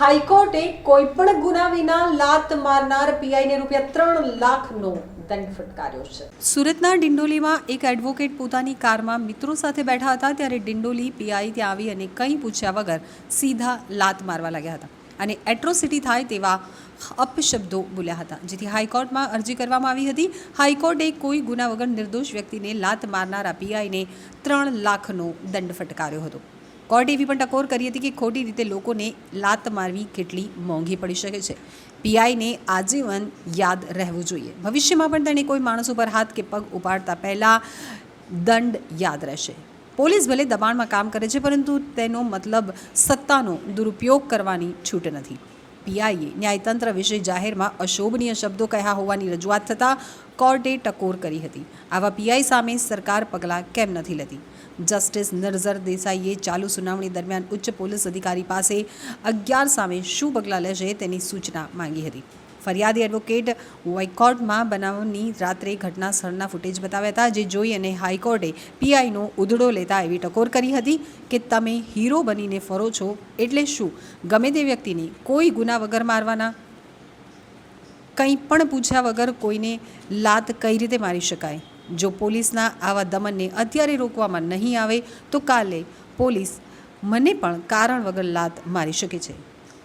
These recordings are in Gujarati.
હાઈકોર્ટે કોઈપણ ગુના વિના લાત મારનાર પીઆઈને રૂપિયા ત્રણ લાખનો દંડ છે. સુરતના ડિંડોલીમાં એક એડવોકેટ પોતાની કારમાં મિત્રો સાથે બેઠા હતા ત્યારે ડિંડોલી પીઆઈ ત્યાં આવી અને કંઈ પૂછ્યા વગર સીધા લાત મારવા લાગ્યા હતા અને એટ્રોસિટી થાય તેવા અપશબ્દો બોલ્યા હતા, જેથી હાઈકોર્ટમાં અરજી કરવામાં આવી હતી. હાઈકોર્ટે કોઈ ગુના વગર નિર્દોષ વ્યક્તિને લાત મારનારા પીઆઈને ત્રણ લાખનો દંડ ફટકાર્યો હતો. કોર્ટે એવી પણ ટકોર કરી હતી કે ખોટી રીતે લોકોને લાત મારવી કેટલી મોંઘી પડી શકે છે. પીઆઈને આજીવન યાદ રહેવું જોઈએ. ભવિષ્યમાં પણ તેણે કોઈ માણસ ઉપર હાથ કે પગ ઉપાડતા પહેલાં દંડ યાદ રહેશે. પોલીસ ભલે દબાણમાં કામ કરે છે, પરંતુ તેનો મતલબ સત્તાનો દુરુપયોગ કરવાની છૂટ નથી. પીઆઈએ ન્યાયતંત્ર વિશે જાહેરમાં અશોભનીય શબ્દો કહ્યા હોવાની રજૂઆત થતાં કોર્ટે ટકોર કરી હતી. આવા પીઆઈ સામે સરકાર પગલાં કેમ નથી લેતી? જસ્ટિસ નિર્ઝર દેસાઈએ ચાલુ સુનાવણી દરમિયાન ઉચ્ચ પોલીસ અધિકારી પાસે અગિયાર સામે શું પગલાં લેશે તેની સૂચના માંગી હતી. ફરિયાદી એડવોકેટ વાઇકોર્ટમાં બનાવની રાત્રે ઘટના સ્થળના ફૂટેજ બતાવ્યા હતા, જે જોઈ અને હાઈકોર્ટે પીઆઈનો ઉધડો લેતા એવી ટકોર કરી હતી કે તમે હીરો બનીને ફરો છો એટલે શું? ગમે તે વ્યક્તિને કોઈ ગુના વગર મારવાના? કંઈ પણ પૂછ્યા વગર કોઈને લાત કઈ રીતે મારી શકાય? જો પોલીસના આવા દમનને અત્યારે રોકવામાં નહીં આવે, તો કાલે પોલીસ મને પણ કારણ વગર લાત મારી શકે છે.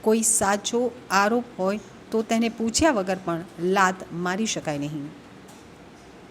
કોઈ સાચો આરોપ હોય તો તેને પૂછ્યા વગર પણ લાત મારી શકાય નહીં.